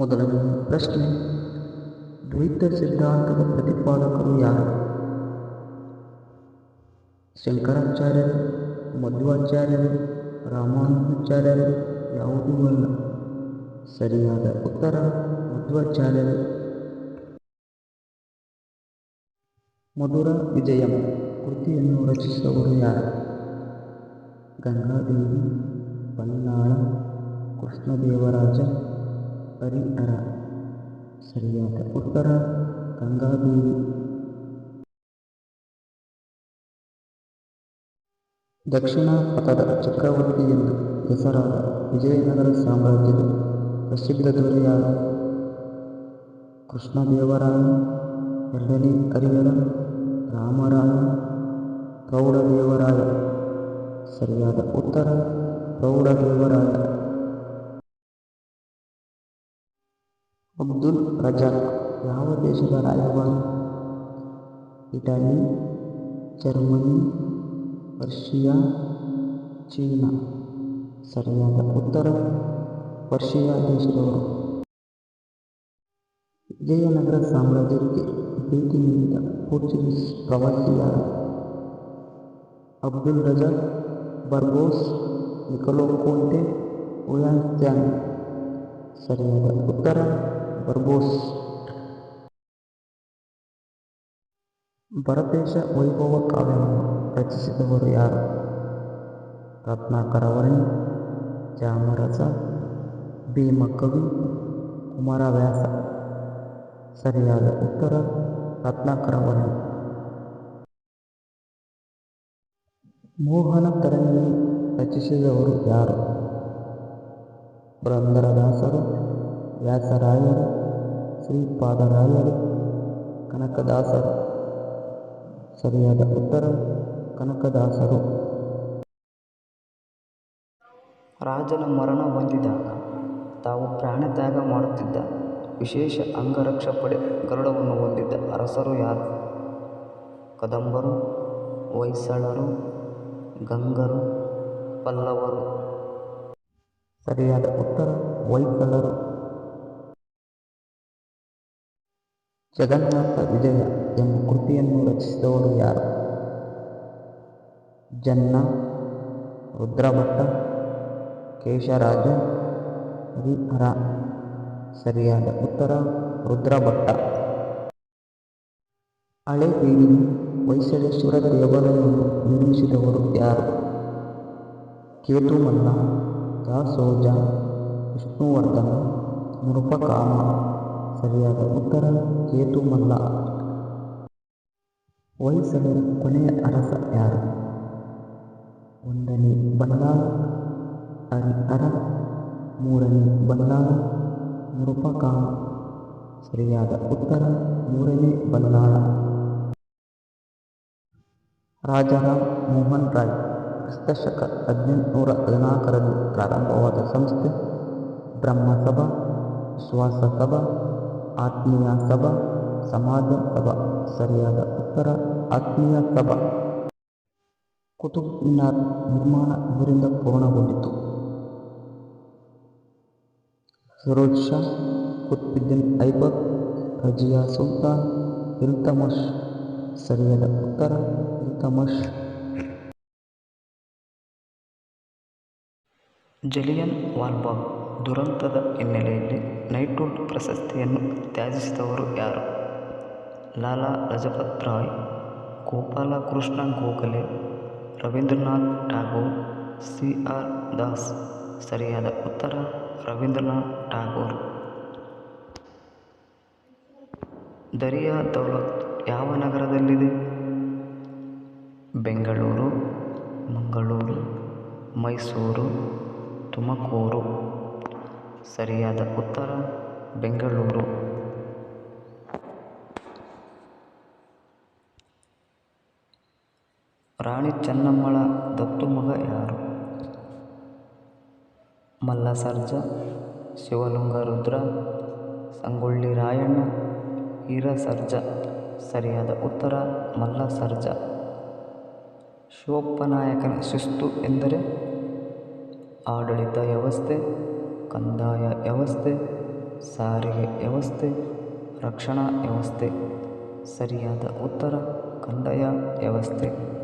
ಮೊದಲನೆಯ ಪ್ರಶ್ನೆ, ದ್ವೈತ ಸಿದ್ಧಾಂತದ ಪ್ರತಿಪಾದಕರು ಯಾರು? ಶಂಕರಾಚಾರ್ಯರು, ಮಧ್ವಾಚಾರ್ಯರು, ರಾಮಾನುಜಾಚಾರ್ಯರು ಯಾವುದೂ ಅಲ್ಲ. ಸರಿಯಾದ ಉತ್ತರ, ಮಧ್ವಾಚಾರ್ಯರು. ಮಧುರ ವಿಜಯಂ, ಕೃತಿಯನ್ನು ರಚಿಸಿದವರು ಯಾರು? ಗಂಗಾದೇವಿ ಬಲ್ಲಾಳ ಕೃಷ್ಣದೇವರಾಜ ಹರಿಹರ ಸರಿಯಾದ ಉತ್ತರ, ಗಂಗಾದೇವಿ. ದಕ್ಷಿಣ ಪಥದ ಚಕ್ರವರ್ತಿ ಎಂದು ಹೆಸರಾದ ವಿಜಯನಗರ ಸಾಮ್ರಾಜ್ಯದ ಪ್ರಸಿದ್ಧ ದೊರೆ ಯಾರು? ಕೃಷ್ಣದೇವರಾಯ, ಎರಡನೇ ಹರಿಹರ, ರಾಮರಾಯ, ಪ್ರೌಢದೇವರಾಯ. ಸರಿಯಾದ ಉತ್ತರ, ಪ್ರೌಢದೇವರಾಯ. ಅಬ್ದುಲ್ ರಜಾಕ್ ಯಾವ ದೇಶದ ರಾಯಭಾರಿ ಇಟಲಿ ಜರ್ಮನಿ ಪರ್ಷಿಯಾ ಚೀನಾ ಸರಿಯಾದ ಉತ್ತರ ಪರ್ಷಿಯಾ ದೇಶದವರು ವಿಜಯನಗರ ಸಾಮ್ರಾಜ್ಯಕ್ಕೆ ಭೇಟಿ ನೀಡಿದ ಪೋರ್ಚುಗೀಸ್ ಪ್ರವಾಸಿ ಯಾರು ಅಬ್ದುಲ್ ರಜಾಕ್ ಬರ್ಬೋಸ್ ನಿಕೊಲೋ ಕೋಂಟೆ ಓಯಾನ್ಸ್ತ್ಯಾನ್ ಸರಿಯಾದ ಉತ್ತರ ಬರ್ಬೋಸ್ ಭರತೇಶ ವೈಭವ ಕಾವ್ಯವನ್ನು ರಚಿಸಿದವರು ಯಾರು ರತ್ನಾಕರವರ್ಣಿ ಚಾಮರಸ ಭೀಮಕವಿ ಕುಮಾರವ್ಯಾಸ ಸರಿಯಾದ ಉತ್ತರ ರತ್ನಾಕರವರ್ಣಿ ಮೋಹನ ತರಂಗಿಣಿ ರಚಿಸಿದವರು ಯಾರು ಪುರಂದರದಾಸರು ವ್ಯಾಸರಾಯರು ಶ್ರೀಪಾದರಾಯರು ಕನಕದಾಸರು. ಸರಿಯಾದ ಉತ್ತರ ಕನಕದಾಸರು. ರಾಜನ ಮರಣ ಹೊಂದಿದಾಗ ತಾವು ಪ್ರಾಣತ್ಯಾಗ ಮಾಡುತ್ತಿದ್ದ ವಿಶೇಷ ಅಂಗರಕ್ಷಪಡೆ ಗರುಡವನ್ನು ಹೊಂದಿದ್ದ ಅರಸರು ಯಾರು? ಕದಂಬರು ಹೊಯ್ಸಳರು ಗಂಗರು ಪಲ್ಲವರು. ಸರಿಯಾದ ಉತ್ತರ ಹೊಯ್ಸಳರು. ಜಗನ್ನಾಥ ವಿಜಯ ಎಂಬ ಕೃತಿಯನ್ನು ರಚಿಸಿದವರು ಯಾರು? ಜನ್ನ, ರುದ್ರಭಟ್ಟ, ಕೇಶರಾಜ, ಹರಿಹರ. ಸರಿಯಾದ ಉತ್ತರ, ರುದ್ರಭಟ್ಟ. ಹಳೇಬೀಡಿನ ಹೊಯ್ಸಳೇಶ್ವರ ದೇವಾಲಯವನ್ನು ನಿರ್ಮಿಸಿದವರು ಯಾರು? ಕೇತುಮಲ್ಲ ದಾಸೋಜ, ವಿಷ್ಣುವರ್ಧನ, ನೃಪಕಾಮ. ಸರಿಯಾದ ಉತ್ತರ ಕೇತುಮಲ್ಲ. ಹೊಯ್ಸಳರ ಕೊನೆಯ ಅರಸ ಯಾರು? ಒಂದನೇ ಬಲ್ಲಾಳ ಹರಿಹರ ಮೂರನೇ ಬಲ್ಲಾಳ ನೃಪಕಾಮ ಸರಿಯಾದ ಉತ್ತರ ಮೂರನೇ ಬಲ್ಲಾಳ. ರಾಜಾರಾಮ್ ಮೋಹನ್ ರಾಯ್ ಕ್ರಿಸ್ತಶಕ ಹದಿನೆಂಟುನೂರ ಹದಿನಾಲ್ಕರಲ್ಲಿ ಪ್ರಾರಂಭವಾದ ಸಂಸ್ಥೆ, ಬ್ರಹ್ಮಸಭಾ ವಿಶ್ವಾಸ ಸಭಾ ಆತ್ಮೀಯ ಸಭಾ, ಸಮಾಜ ಸಭಾ, ಸರಿಯಾದ ಉತ್ತರ, ಆತ್ಮೀಯ ಸಭಾ. ಕುತುಬ್ ಮಿನಾರ್ ನಿರ್ಮಾಣ ಇದರಿಂದ ಪೂರ್ಣಗೊಂಡಿತು. ಫಿರೋಜ್ ಶಾ, ಕುತ್ಬುದ್ದೀನ್ ಐಬಕ್, ರಜಿಯಾ ಸುಲ್ತಾನ್ ಇಲ್ತಮಶ್ ಸರಿಯಾದ ಉತ್ತರ, ಇಲ್ತಮಷ್. ಜಲಿಯನ್ ವಾಲ್ಬಾಗ್ ದುರಂತದ ಹಿನ್ನೆಲೆಯಲ್ಲಿ ನೈಟ್ಹುಡ್ ಪ್ರಶಸ್ತಿಯನ್ನು ತ್ಯಜಿಸಿದವರು ಯಾರು? Lala Lajpat Rai Gopalakrishna Gokhale, Rabindranath Tagore C R Das. ಸರಿಯಾದ ಉತ್ತರ, ರವೀಂದ್ರನಾಥ್ ಠಾಗೋರ್. ದರಿಯಾ ದೌಲತ್ ಯಾವ ನಗರದಲ್ಲಿದೆ? ಬೆಂಗಳೂರು, ಮಂಗಳೂರು, ಮೈಸೂರು ತುಮಕೂರು. ಸರಿಯಾದ ಉತ್ತರ, ಬೆಂಗಳೂರು. ರಾಣಿ ಚೆನ್ನಮ್ಮಳ ದತ್ತು ಮಗ ಯಾರು? ಮಲ್ಲಸರ್ಜ, ಶಿವಲಿಂಗ ರುದ್ರ, ಸಂಗೊಳ್ಳಿ ರಾಯಣ್ಣ, ಈರಸರ್ಜ. ಸರಿಯಾದ ಉತ್ತರ, ಮಲ್ಲಸರ್ಜ. ಶಿವಪ್ಪನಾಯಕನ ಶಿಸ್ತು ಎಂದರೆ? ಆಡಳಿತ ವ್ಯವಸ್ಥೆ ಕಂದಾಯ ವ್ಯವಸ್ಥೆ ಸಾರಿಗೆ ವ್ಯವಸ್ಥೆ ರಕ್ಷಣಾ ವ್ಯವಸ್ಥೆ ಸರಿಯಾದ ಉತ್ತರ ಕಂದಾಯ ವ್ಯವಸ್ಥೆ.